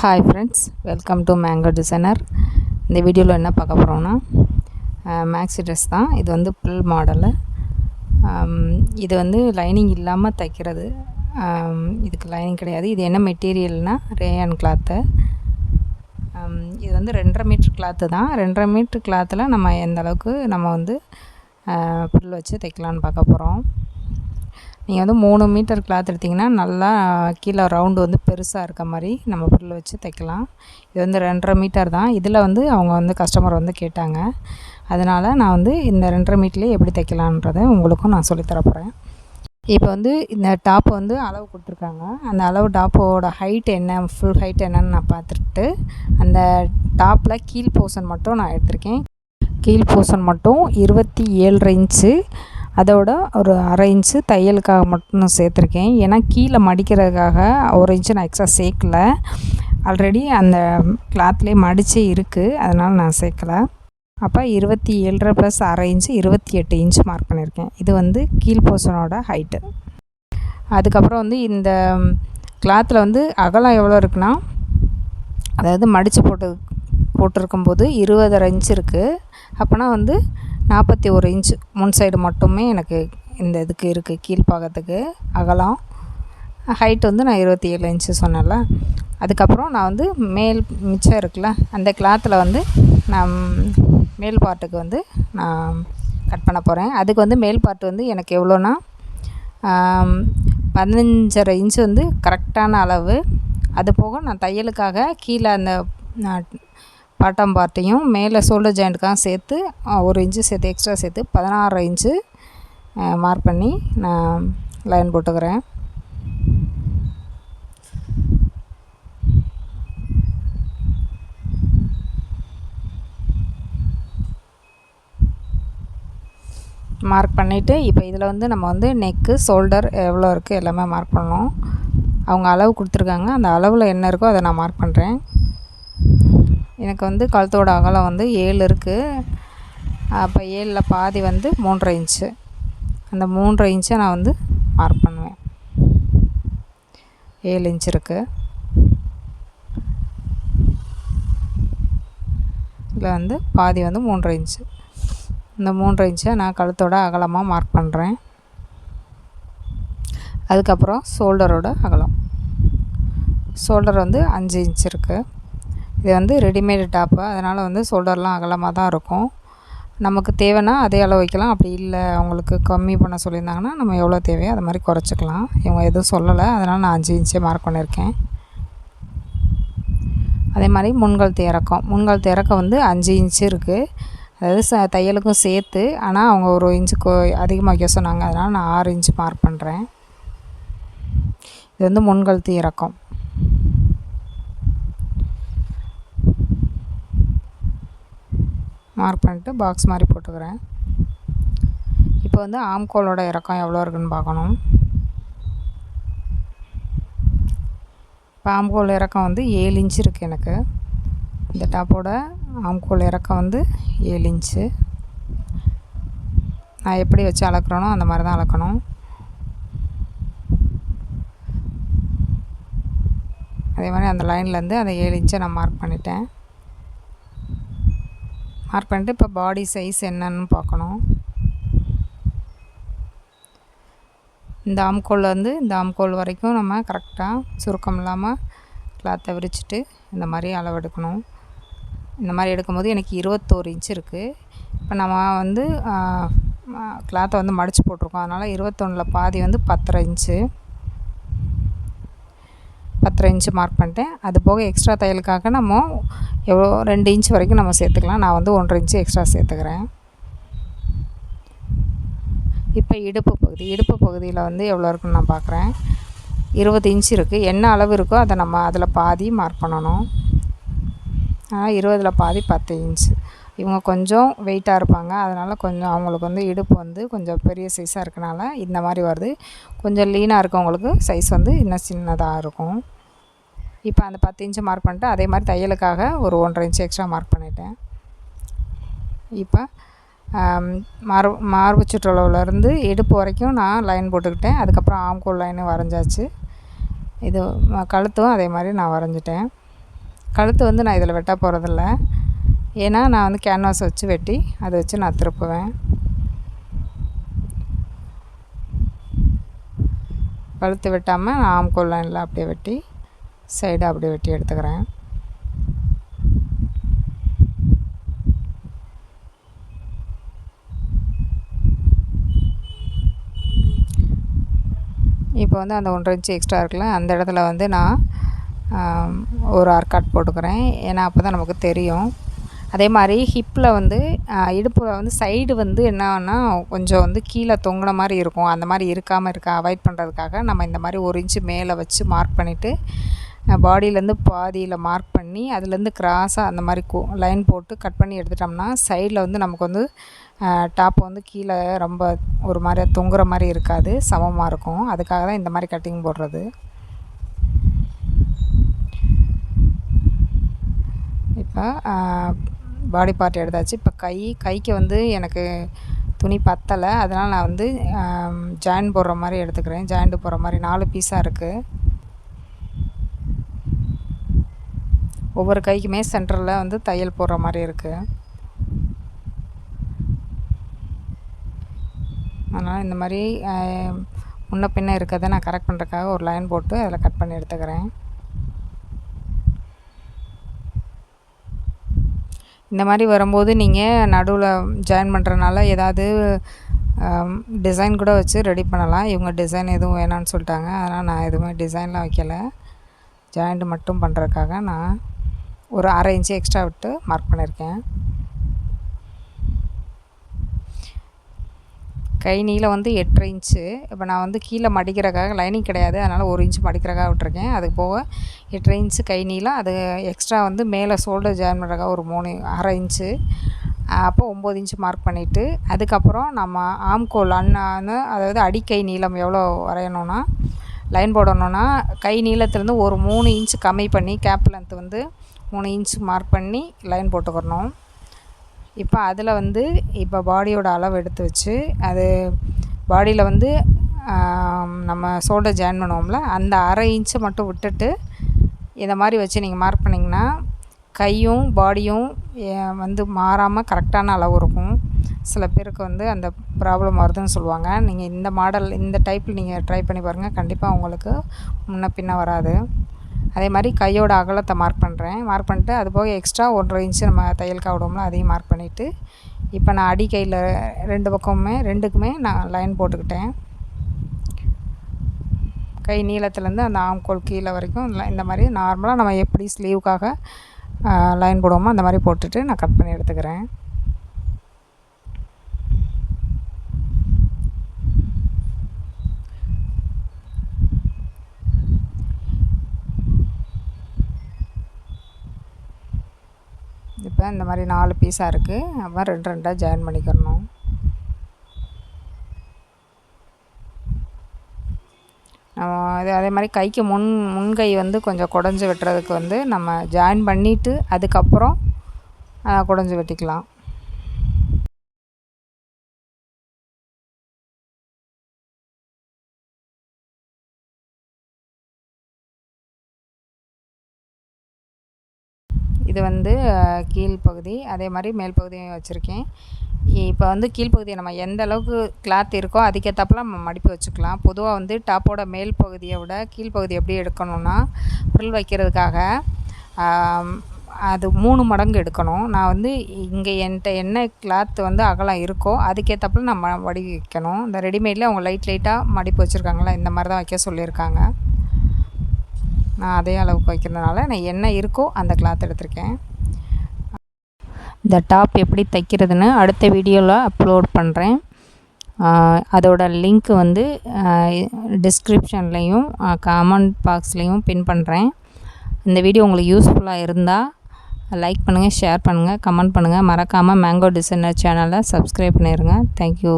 Hi friends welcome to mango designer இந்த வீடியோவில் என்ன பார்க்க போகிறோம்னா மேக்ஸி ட்ரெஸ் தான். இது வந்து புல் மாடலு இது வந்து லைனிங் இல்லாமல் தைக்கிறது. இதுக்கு லைனிங் கிடையாது. இது என்ன மெட்டீரியல்னால் ரேயான் கிளாத்து இது வந்து ரெண்டரை மீட்ரு கிளாத்து தான். ரெண்டரை மீட்ரு கிளாத்தில் நம்ம எந்த அளவுக்கு நம்ம வந்து புல் வச்சு தைக்கலான்னு பார்க்க போகிறோம் நீங்கள் வந்து மூணு மீட்டர் கிளாத் எடுத்திங்கன்னா நல்லா கீழே ரவுண்டு வந்து பெருசாக இருக்க மாதிரி நம்ம பொருளை வச்சு தைக்கலாம். இது வந்து ரெண்டரை மீட்டர் தான். இதில் வந்து அவங்க வந்து கஸ்டமர் வந்து கேட்டாங்க. அதனால் நான் வந்து இந்த ரெண்டரை மீட்டர்லேயே எப்படி தைக்கலான்றதை உங்களுக்கும் நான் சொல்லித்தர போகிறேன் இப்போ வந்து இந்த டாப் வந்து அளவு கொடுத்துருக்காங்க. அந்த அளவு டாப்போட ஹைட் என்ன ஃபுல் ஹைட் என்னன்னு நான் பார்த்துட்டு அந்த டாப்பில் கீழ் போர்ஷன் மட்டும் நான் எடுத்திருக்கேன். கீழ் போர்ஷன் மட்டும் இருபத்தி ஏழரை இன்ச்சு அதோட ஒரு அரை இன்ச்சு தையலுக்காக மட்டும் நான் சேர்த்துருக்கேன். ஏன்னா கீழே மடிக்கிறதுக்காக ஒரு இன்ச்சு நான் எக்ஸ்ட்ரா சேர்க்கல. ஆல்ரெடி அந்த கிளாத்லேயே மடித்து இருக்குது அதனால் நான் சேர்க்கலை. அப்போ இருபத்தி ஏழரை ப்ளஸ் அரை இன்ச்சு இருபத்தி எட்டு இன்ச் மார்க் பண்ணியிருக்கேன். இது வந்து கீழ் போர்ஷனோட ஹைட்டு அதுக்கப்புறம் வந்து இந்த கிளாத்தில் வந்து அகலம் எவ்வளோ இருக்குன்னா அதாவது மடித்து போட்டு போட்டிருக்கும்போது இருபதரை இன்ச் இருக்குது அப்போனா வந்து நாற்பத்தி ஒரு இன்ச் முன் சைடு மட்டுமே எனக்கு இந்த இதுக்கு இருக்குது கீழ்ப்பாகத்துக்கு அகலம். ஹைட் வந்து நான் இருபத்தி ஏழு இன்ச்சு சொன்னேன்ல. அதுக்கப்புறம் நான் வந்து மேல் மிச்சம் இருக்குல்ல அந்த கிளாத்தில் வந்து நான் மேல் பார்ட்டுக்கு வந்து நான் கட் பண்ண போகிறேன் அதுக்கு வந்து மேல் பார்ட் வந்து எனக்கு எவ்வளோனா பதினஞ்சரை இன்ச்சு வந்து கரெக்டான அளவு. அது போக நான் தையலுக்காக கீழே அந்த நான் பாட்டம் பார்ட்டையும் மேலே ஷோல்டர் ஜாயிண்ட்டுக்காக சேர்த்து ஒரு இன்ச்சு சேர்த்து எக்ஸ்ட்ரா சேர்த்து பதினாறு இன்ச்சு மார்க் பண்ணி நான் லைன் போட்டுக்கிறேன். மார்க் பண்ணிவிட்டு இப்போ இதில் வந்து நம்ம வந்து நெக்கு ஷோல்டர் எவ்வளோ இருக்குது எல்லாமே மார்க் பண்ணணும். அவங்க அளவு கொடுத்துருக்காங்க. அந்த அளவில் என்ன இருக்கோ அதை நான் மார்க் பண்ணுறேன் எனக்கு வந்து கழுத்தோட அகலம் வந்து ஏழு இருக்குது அப்போ ஏழில் பாதி வந்து மூன்றரை இன்ச்சு அந்த மூன்றரை இன்ச்சை நான் வந்து மார்க் பண்ணுவேன். ஏழு இன்ச் இருக்குது இதில் வந்து பாதி வந்து மூன்றரை இன்ச்சு இந்த மூன்றரை இன்ச்சை நான் கழுத்தோட அகலமாக மார்க் பண்ணுறேன் அதுக்கப்புறம் ஷோல்டரோட அகலம். ஷோல்டர் வந்து அஞ்சு இன்ச் இருக்குது இது வந்து ரெடிமேடு டாப்பு. அதனால் வந்து ஷோல்டர்லாம் அகலமாக தான் இருக்கும். நமக்கு தேவைன்னா அதே அளவு வைக்கலாம். அப்படி இல்லை அவங்களுக்கு கம்மி பண்ண சொல்லியிருந்தாங்கன்னா நம்ம எவ்வளோ தேவையோ அது மாதிரி குறைச்சிக்கலாம். இவங்க எதுவும் சொல்லலை. அதனால் நான் அஞ்சு இன்ச்சே மார்க் பண்ணியிருக்கேன். அதே மாதிரி முன்கழுத்து இறக்கம் முன்கழுத்து இறக்கம் வந்து அஞ்சு இன்ச்சு இருக்குது அதாவது ச தையலுக்கும் சேர்த்து ஆனால் அவங்க ஒரு இன்ச்சுக்கு அதிகமாக வைக்க சொன்னாங்க. அதனால் நான் ஆறு இன்ச்சு மார்க் பண்ணுறேன் இது வந்து முன்கழுத்து இறக்கம் மார்க் பண்ணிட்டு பாக்ஸ் மாதிரி போட்டுக்கிறேன். இப்போ வந்து ஆம்கோலோட இறக்கம் எவ்வளோ இருக்குன்னு பார்க்கணும். இப்போ ஆம்கோல் இறக்கம் வந்து ஏழு இன்ச்சு இருக்குது எனக்கு. இந்த டாப்போட ஆம்கோல் இறக்கம் வந்து ஏழு இன்ச்சு நான் எப்படி வச்சு அளக்குறேனோ அந்த மாதிரி தான் அளக்கணும். அதே மாதிரி அந்த லைன்லேருந்து அந்த ஏழு இன்ச்சை நான் மார்க் பண்ணிட்டேன். மார்க் பண்ணிட்டு இப்போ பாடி சைஸ் என்னன்னு பார்க்கணும். இந்த ஆம்கோல்லேருந்து வந்து இந்த ஆம்கோல் வரைக்கும் நம்ம கரெக்டாக சுருக்கம் இல்லாமல் கிளாத்தை விரிச்சிட்டு இந்த மாதிரி அளவெடுக்கணும் இந்த மாதிரி எடுக்கும்போது எனக்கு இருபத்தோரு இன்ச் இருக்குது இப்போ நம்ம வந்து கிளாத்தை வந்து மடித்து போட்டிருக்கோம். அதனால் இருபத்தொன்னில் பாதி வந்து பத்தரை இன்ச்சு பத்தரை இன்ச்சு மார்க் பண்ணிட்டேன். அது போக எக்ஸ்ட்ரா தையலுக்காக நம்ம எவ்வளோ ரெண்டு இன்ச் வரைக்கும் நம்ம சேர்த்துக்கலாம். நான் வந்து ஒன்றரை இன்ச்சு எக்ஸ்ட்ரா சேர்த்துக்கிறேன். இப்போ இடுப்பு பகுதி இடுப்பு பகுதியில் வந்து எவ்வளோ இருக்குன்னு நான் பார்க்குறேன். இருபது இன்ச் இருக்குது என்ன அளவு இருக்கோ அதை நம்ம அதில் பாதி மார்க் பண்ணணும். ஆனால் இருபதில் பாதி பத்து இன்ச் இவங்க கொஞ்சம் வெயிட்டாக இருப்பாங்க. அதனால் கொஞ்சம் அவங்களுக்கு வந்து இடுப்பு வந்து கொஞ்சம் பெரிய சைஸாக இருக்கனால இந்த மாதிரி வருது. கொஞ்சம் லீனாக இருக்கவங்களுக்கு சைஸ் வந்து இன்னும் சின்னதாக இருக்கும். இப்போ அந்த பத்து இன்ச்சு மார்க் பண்ணிட்டு அதே மாதிரி தையலுக்காக ஒரு ஒன்றரை இன்ச்சு எக்ஸ்ட்ரா மார்க் பண்ணிட்டேன். இப்போ மார் மார்பு சுற்றளவுலேருந்து இடுப்பு வரைக்கும் நான் லைன் போட்டுக்கிட்டேன். அதுக்கப்புறம் ஆம்கோல் லைனும் வரைஞ்சாச்சு. இது கழுத்தும் அதே மாதிரி நான் வரைஞ்சிட்டேன். கழுத்து வந்து நான் இதில் வெட்ட போகிறதில்ல ஏன்னா நான் வந்து கேன்வாஸ் வச்சு வெட்டி அதை வச்சு நான் திருப்புவேன். பழுத்து வெட்டாமல் நான் ஆம்கோல் லைனில் அப்படியே வெட்டி சைடாக அப்படியே வெட்டி எடுத்துக்கிறேன். இப்போ வந்து அந்த ஒன்றரை இன்ச்சு எக்ஸ்ட்ரா இருக்குல்ல அந்த இடத்துல வந்து நான் ஒரு ஆர்காட் போட்டுக்கிறேன். ஏன்னா அப்போ தான் நமக்கு தெரியும். அதே மாதிரி ஹிப்பில் வந்து இடுப்பில் வந்து சைடு வந்து என்னன்னா கொஞ்சம் வந்து கீழே தொங்கின மாதிரி இருக்கும். அந்த மாதிரி இருக்காமல் இருக்க அவாய்ட் பண்ணுறதுக்காக நம்ம இந்த மாதிரி ஒரு இன்ச்சு மேலே வச்சு மார்க் பண்ணிவிட்டு பாடியிலேருந்து பாதியில் மார்க் பண்ணி அதுலேருந்து கிராஸாக அந்த மாதிரி கோ லைன் போட்டு கட் பண்ணி எடுத்துட்டோம்னா சைடில் வந்து நமக்கு வந்து டாப் வந்து கீழே ரொம்ப ஒரு மாதிரி தொங்குற மாதிரி இருக்காது. சமமாக இருக்கும். அதுக்காக தான் இந்த மாதிரி கட்டிங் போடுறது. இப்போ பாடி பார்ட் எடுத்தாச்சு. இப்போ கை கைக்கு வந்து எனக்கு துணி பத்தலை. அதனால் நான் வந்து ஜாயின் போடுற மாதிரி எடுத்துக்கிறேன். ஜாயிண்ட்டு போடுற மாதிரி நாலு பீஸாக இருக்குது ஒவ்வொரு கைக்குமே சென்டரில் வந்து தையல் போடுற மாதிரி இருக்குது அதனால் இந்த மாதிரி முன்ன பின்ன இருக்கிறத நான் கரெக்ட் பண்ணுறதுக்காக ஒரு லைன் போட்டு அதில் கட் பண்ணி எடுத்துக்கிறேன். இந்த மாதிரி வரும்போது நீங்கள் நடுவில் ஜாயின் பண்ணுறனால ஏதாவது டிசைன் கூட வச்சு ரெடி பண்ணலாம். இவங்க டிசைன் எதுவும் வேணான்னு சொல்லிட்டாங்க. அதனால் நான் எதுவுமே டிசைன்லாம் வைக்கலை. ஜாயிண்ட் மட்டும் பண்ணுறதுக்காக நான் ஒரு அரை இன்ச்சு எக்ஸ்ட்ரா விட்டு மார்க் பண்ணியிருக்கேன். கை நீளம் வந்து எட்டரை இன்ச்சு. இப்போ நான் வந்து கீழே மடிக்கிறக்காக லைனிங் கிடையாது. அதனால் ஒரு இன்ச்சு மடிக்கிறக்காக விட்டுருக்கேன். அது போக எட்டரை இன்ச்சு கை நீளம். அது எக்ஸ்ட்ரா வந்து மேலே ஷோல்டர் ஜாயின் பண்ணுறக்காக ஒரு மூணு அரை இன்ச்சு. அப்போ ஒம்பது இன்ச்சு மார்க் பண்ணிவிட்டு அதுக்கப்புறம் நம்ம ஆம்கோல் அண்ணான்னு அதாவது அடிக்கை நீளம் எவ்வளோ வரையணுன்னா லைன் போடணுன்னா கை நீளத்துலேருந்து ஒரு மூணு இன்ச்சு கம்மி பண்ணி கேப் லென்த் வந்து மூணு இன்ச்சு மார்க் பண்ணி லைன் போட்டுக்கிறணும் இப்போ அதில் வந்து இப்போ பாடியோட அளவு எடுத்து வச்சு அது பாடியில் வந்து நம்ம ஷோல்டர் ஜாயின் பண்ணுவோம்ல அந்த அரை இன்ச்சு மட்டும் விட்டுட்டு இதை மாதிரி வச்சு நீங்கள் மார்க் பண்ணிங்கன்னா கையும் பாடியும் வந்து மாறாமல் கரெக்டான அளவு இருக்கும். சில பேருக்கு வந்து அந்த ப்ராப்ளம் வருதுன்னு சொல்லுவாங்க. நீங்கள் இந்த மாடல் இந்த டைப்பில் நீங்கள் ட்ரை பண்ணி பாருங்கள் கண்டிப்பாக உங்களுக்கு முன்ன பின்ன வராது. அதே மாதிரி கையோட அகலத்தை மார்க் பண்ணுறேன் மார்க் பண்ணிட்டு அது போக எக்ஸ்ட்ரா ஒன்றரை இன்ச்சு நம்ம தையலுக்காக விடுவோம்ல அதையும் மார்க் பண்ணிவிட்டு இப்போ நான் அடி கையில் ரெண்டு பக்கமுமே ரெண்டுக்குமே நான் லைன் போட்டுக்கிட்டேன். கை நீளத்துலேருந்து அந்த ஆம்கோல் கீழே வரைக்கும் இந்த மாதிரி நார்மலாக நம்ம எப்படி ஸ்லீவுக்காக லைன் போடுவோமோ அந்த மாதிரி போட்டுட்டு நான் கட் பண்ணி எடுத்துக்கிறேன். இப்போ இந்த மாதிரி நாலு பீஸாக இருக்குது அப்புறம் ரெண்டு ரெண்டாக ஜாயின் பண்ணிக்கிறணும். இது அதே மாதிரி கைக்கு முன் முன்கை வந்து கொஞ்சம் குடஞ்சி வெட்டுறதுக்கு வந்து நம்ம ஜாயின் பண்ணிவிட்டு அதுக்கப்புறம் குடஞ்சி வெட்டிக்கலாம். இது வந்து கீழ்ப்பகுதி. அதே மாதிரி மேல் பகுதியும் வச்சுருக்கேன். இப்போ வந்து கீழ்ப்பகுதியை நம்ம எந்த அளவுக்கு கிளாத் இருக்கோ அதுக்கேற்றப்பல நம்ம மடிப்பு வச்சுக்கலாம். பொதுவாக வந்து டாப்போட மேல் பகுதியை விட கீழ்ப்பகுதி எப்படி எடுக்கணும்னா ஃப்ரில் வைக்கிறதுக்காக அது மூணு மடங்கு எடுக்கணும். நான் வந்து இங்கே என்கிட்ட என்ன கிளாத் வந்து அகலம் இருக்கோ அதுக்கேற்றப்பல நம்ம வடி வைக்கணும் இந்த ரெடிமேடில் அவங்க லைட் லைட்டாக மடிப்பு வச்சுருக்காங்களா இந்த மாதிரி தான் வைக்க சொல்லியிருக்காங்க. நான் அதே அளவுக்கு வைக்கிறதுனால நான் என்ன இருக்கோ அந்த கிளாத் எடுத்திருக்கேன். இந்த டாப் எப்படி தைக்கிறதுன்னு அடுத்த வீடியோவில் அப்லோட் பண்ணுறேன் அதோட லிங்க் வந்து டிஸ்கிரிப்ஷன்லேயும் கமெண்ட் பாக்ஸ்லேயும் பின் பண்ணுறேன் இந்த வீடியோ உங்களுக்கு யூஸ்ஃபுல்லாக இருந்தால் லைக் பண்ணுங்கள் ஷேர் பண்ணுங்கள் கமெண்ட் பண்ணுங்கள் மறக்காமல் மேங்கோ டிசைனர் சேனலை சப்ஸ்கிரைப் பண்ணிடுங்க தேங்க்யூ